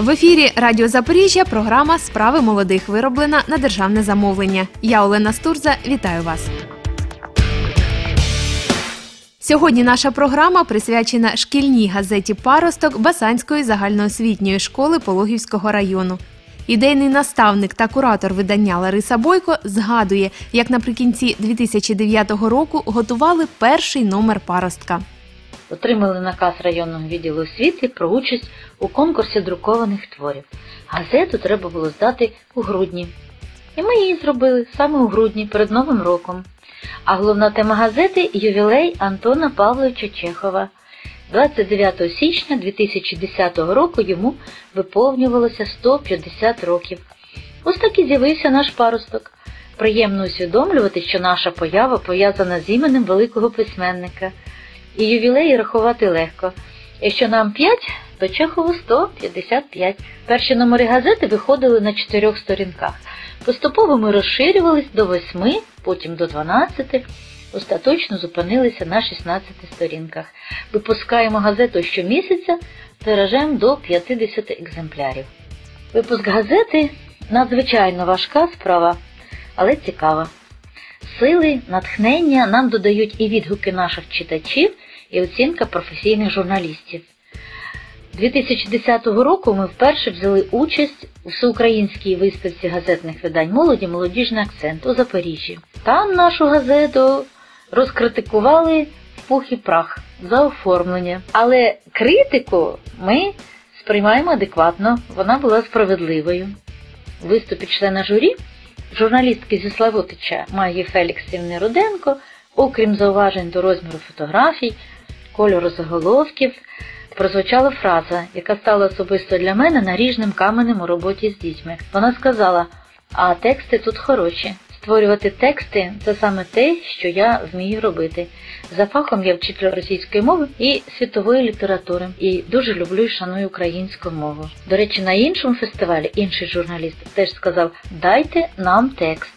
В ефірі Радіо Запоріжжя програма Справи молодих вироблена на державне замовлення. Я Олена Стурза. Вітаю вас. Сьогодні наша програма присвячена шкільній газеті Паросток Басанської загальноосвітньої школи Пологівського району. Ідейний наставник та куратор видання Лариса Бойко згадує, як наприкінці 2009 року готували перший номер паростка. Отримали наказ районного відділу освіти про участь у конкурсі друкованих творів. Газету треба було здати у грудні. І ми її зробили саме у грудні перед Новим роком. А головна тема газети ювілей Антона Павловича Чехова. 29 січня 2010 року йому виповнювалося 150 років. Ось так і з'явився наш паросток. Приємно усвідомлювати, що наша поява пов'язана з іменем великого письменника. І ювілеї рахувати легко. Якщо нам 5, то Чехову 155. Перші номери газети виходили на чотирьох сторінках. Поступово ми розширювались до 8, потім до 12, остаточно зупинилися на 16 сторінках. Випускаємо газету щомісяця тиражем до 50 екземплярів. Випуск газети надзвичайно важка справа, але цікава. Сили, натхнення нам додають і відгуки наших читачів, і оцінка професійних журналістів. 2010 року ми вперше взяли участь у всеукраїнській виставці газетних видань молоді Молодіжний акцент у Запоріжжі. Там нашу газету розкритикували в пух і прах за оформлення. Але критику ми сприймаємо адекватно, вона була справедливою. У виступі члена журі журналістки зі Славутича Магії Феліксівни Руденко, окрім зауважень до розміру фотографій, кольору заголовків, прозвучала фраза, яка стала особисто для мене наріжним каменем у роботі з дітьми. Вона сказала: а тексти тут хороші. Створювати тексти це саме те, що я вмію робити. За фахом я вчитель російської мови і світової літератури, і дуже люблю і шаную українську мову. До речі, на іншому фестивалі інший журналіст теж сказав: дайте нам текст.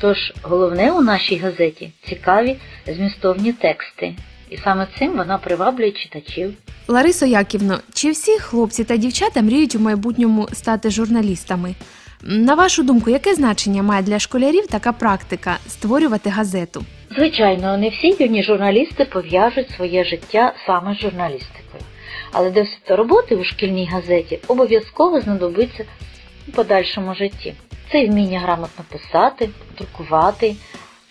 Тож головне у нашій газеті цікаві змістовні тексти, і саме цим вона приваблює читачів. Ларисо Яківно, чи всі хлопці та дівчата мріють у майбутньому стати журналістами? На вашу думку, яке значення має для школярів така практика створювати газету? Звичайно, не всі юні журналісти пов'яжуть своє життя саме з журналістикою, але досвід роботи у шкільній газеті обов'язково знадобиться у подальшому житті. Це вміння грамотно писати, друкувати,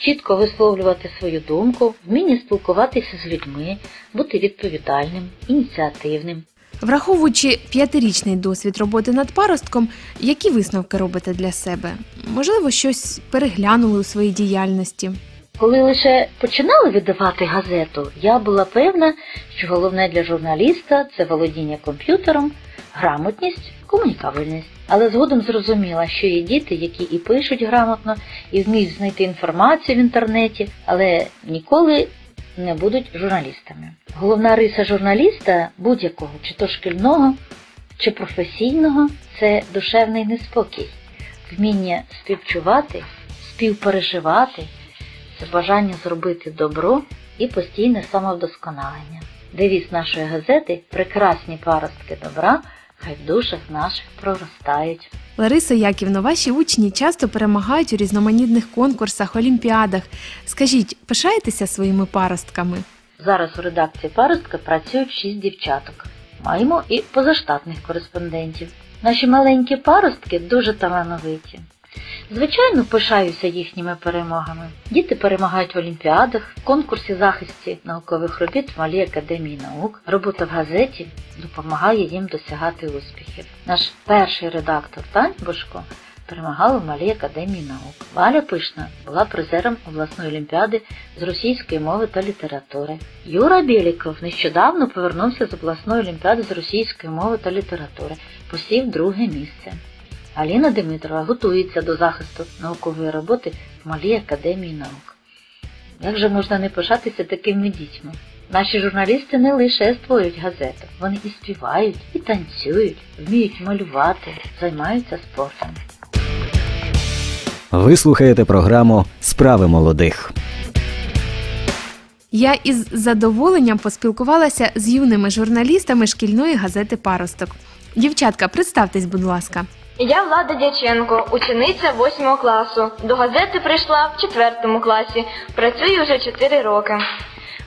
чітко висловлювати свою думку, вміння спілкуватися з людьми, бути відповідальним, ініціативним. Враховуючи п'ятирічний досвід роботи над паростком, які висновки робите для себе? Можливо, щось переглянули у своїй діяльності? Коли лише починали видавати газету, я була певна, що головне для журналіста це володіння комп'ютером, грамотність, комунікабельність. Але згодом зрозуміла, що є діти, які і пишуть грамотно, і вміють знайти інформацію в інтернеті, але ніколи не будуть журналістами. Головна риса журналіста будь-якого, чи то шкільного, чи професійного це душевний неспокій, вміння співчувати, співпереживати, це бажання зробити добро і постійне самовдосконалення. Девіз нашої газети прекрасні паростки добра. Хай в душах наших проростають. Лариса Яківна, ваші учні часто перемагають у різноманітних конкурсах, олімпіадах. Скажіть, пишаєтеся своїми паростками? Зараз у редакції паростка працюють шість дівчаток. Маємо і позаштатних кореспондентів. Наші маленькі паростки дуже талановиті. Звичайно, пишаюся їхніми перемогами. Діти перемагають в олімпіадах, в конкурсі захисті наукових робіт в Малій академії наук. Робота в газеті допомагає їм досягати успіхів. Наш перший редактор Тань Бошко перемагала в Малій академії наук. Валя Пишна була призером обласної олімпіади з російської мови та літератури. Юра Біліков нещодавно повернувся з обласної олімпіади з російської мови та літератури, посів друге місце. Аліна Дмитрова готується до захисту наукової роботи в Малій академії наук. Як же можна не пишатися такими дітьми? Наші журналісти не лише створюють газету, вони і співають, і танцюють, вміють малювати, займаються спортом. Ви слухаєте програму Справи молодих. Я із задоволенням поспілкувалася з юними журналістами шкільної газети Паросток. Дівчатка, представтесь, будь ласка. Я Влада Дяченко, учениця 8 класу. До газети прийшла в 4 класі. Працюю вже 4 роки.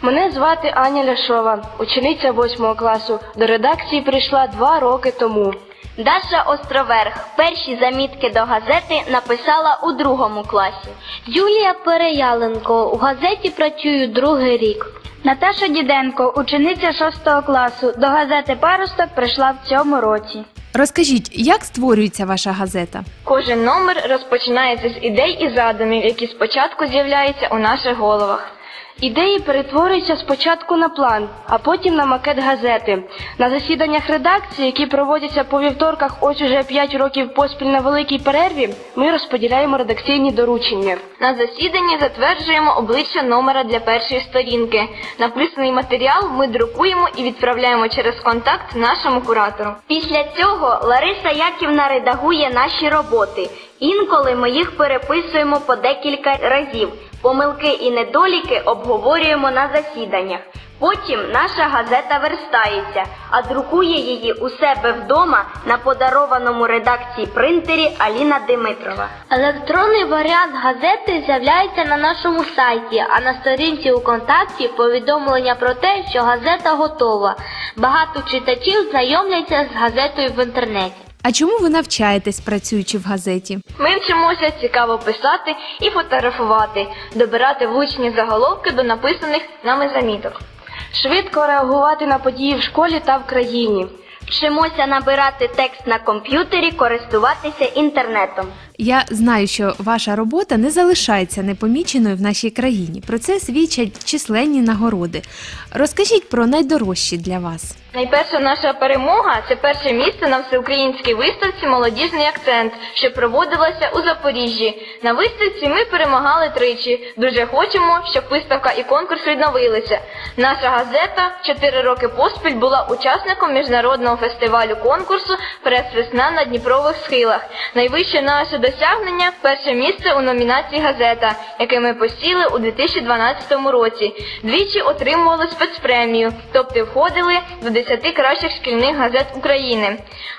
Мене звати Аня Ляшова, учениця 8 класу. До редакції прийшла два роки тому. Даша Островерх перші замітки до газети написала у другому класі. Юлія Переяленко у газеті працюю другий рік. Наташа Діденко, учениця 6 класу. До газети Паросток прийшла в цьому році. Розкажіть, як створюється ваша газета? Кожен номер розпочинається з ідей і задумів, які спочатку з'являються у наших головах. Ідеї перетворюються спочатку на план, а потім на макет газети. На засіданнях редакції, які проводяться по вівторках, ось уже 5 років поспіль на великій перерві, ми розподіляємо редакційні доручення. На засіданні затверджуємо обличчя номера для першої сторінки. Написаний матеріал ми друкуємо і відправляємо через контакт нашому куратору. Після цього Лариса Яківна редагує наші роботи. Інколи ми їх переписуємо по декілька разів. Помилки і недоліки обговорюємо на засіданнях. Потім наша газета верстається, а друкує її у себе вдома на подарованому редакції принтері Аліна Димитрова. Електронний варіант газети з'являється на нашому сайті, а на сторінці у контакті повідомлення про те, що газета готова. Багато читачів знайомляться з газетою в інтернеті. А чому ви навчаєтесь, працюючи в газеті? Ми вчимося цікаво писати і фотографувати, добирати влучні заголовки до написаних нами заміток. Швидко реагувати на події в школі та в країні. Вчимося набирати текст на комп'ютері, користуватися інтернетом. Я знаю, що ваша робота не залишається непоміченою в нашій країні. Про це свідчать численні нагороди. Розкажіть про найдорожчі для вас. Найперша наша перемога це перше місце на всеукраїнській виставці Молодіжний акцент, що проводилася у Запоріжжі. На виставці ми перемагали тричі. Дуже хочемо, щоб виставка і конкурс відновилися. Наша газета чотири роки поспіль була учасником міжнародного фестивалю конкурсу Прес-весна на Дніпрових схилах. Найвище наше досягнення перше місце у номінації газета, яке ми посіли у 2012 році. Двічі отримували спецпремію, тобто входили до 10 кращих шкільних газет України.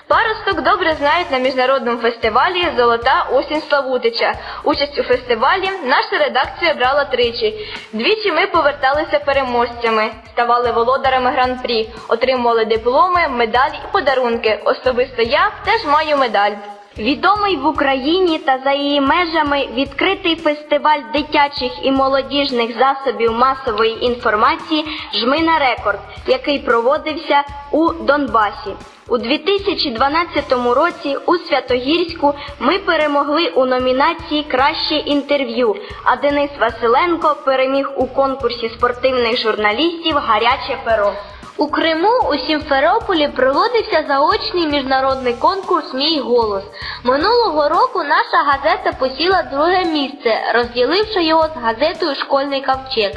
Паросток добре знають на міжнародному фестивалі Золота осінь Славутича. Участь у фестивалі наша редакція брала тричі. Двічі ми поверталися переможцями, ставали володарами гран-прі, отримували дипломи, медалі і подарунки. Особисто я теж маю медаль. Відомий в Україні та за її межами відкритий фестиваль дитячих і молодіжних засобів масової інформації Жмина Рекорд, який проводився у Донбасі. У 2012 році у Святогірську ми перемогли у номінації Краще інтерв'ю, а Денис Василенко переміг у конкурсі спортивних журналістів Гаряче перо. У Криму у Сімферополі проводився заочний міжнародний конкурс Мій голос. Минулого року наша газета посіла друге місце, розділивши його з газетою Школьний кавчег».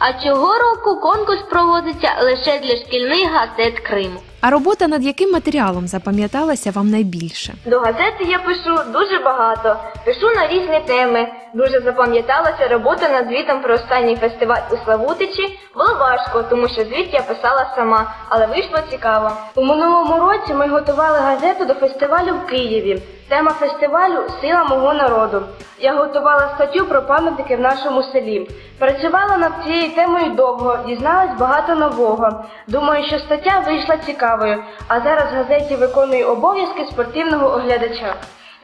А цього року конкурс проводиться лише для шкільних газет Криму. А робота над яким матеріалом запам'яталася вам найбільше? До газети я пишу дуже багато. Пишу на різні теми. Дуже запам'яталася робота над звітом про останній фестиваль у Славутичі. Було важко, тому що звіт я писала сама, але вийшло цікаво. У минулому році ми готували газету до фестивалю в Києві. Тема фестивалю Сила мого народу. Я готувала статтю про пам'ятники в нашому селі. Працювала над цією темою довго, дізналась багато нового. Думаю, що стаття вийшла цікавою, а зараз в газеті виконую обов'язки спортивного оглядача.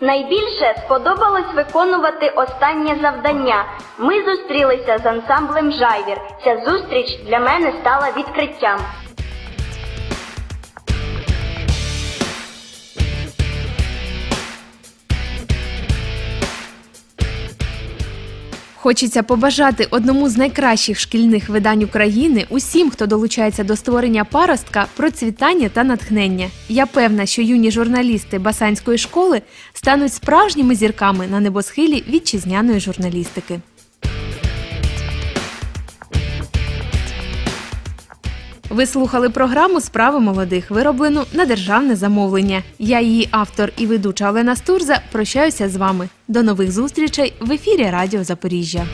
Найбільше сподобалось виконувати останнє завдання. Ми зустрілися з ансамблем Жайвір. Ця зустріч для мене стала відкриттям. Хочеться побажати одному з найкращих шкільних видань України усім, хто долучається до створення паростка, процвітання та натхнення. Я певна, що юні журналісти Басанської школи стануть справжніми зірками на небосхилі вітчизняної журналістики. Ви слухали програму Справи молодих, вироблену на державне замовлення. Я її автор і ведуча Олена Стурза. Прощаюся з вами. До нових зустрічей в ефірі Радіо Запоріжжя.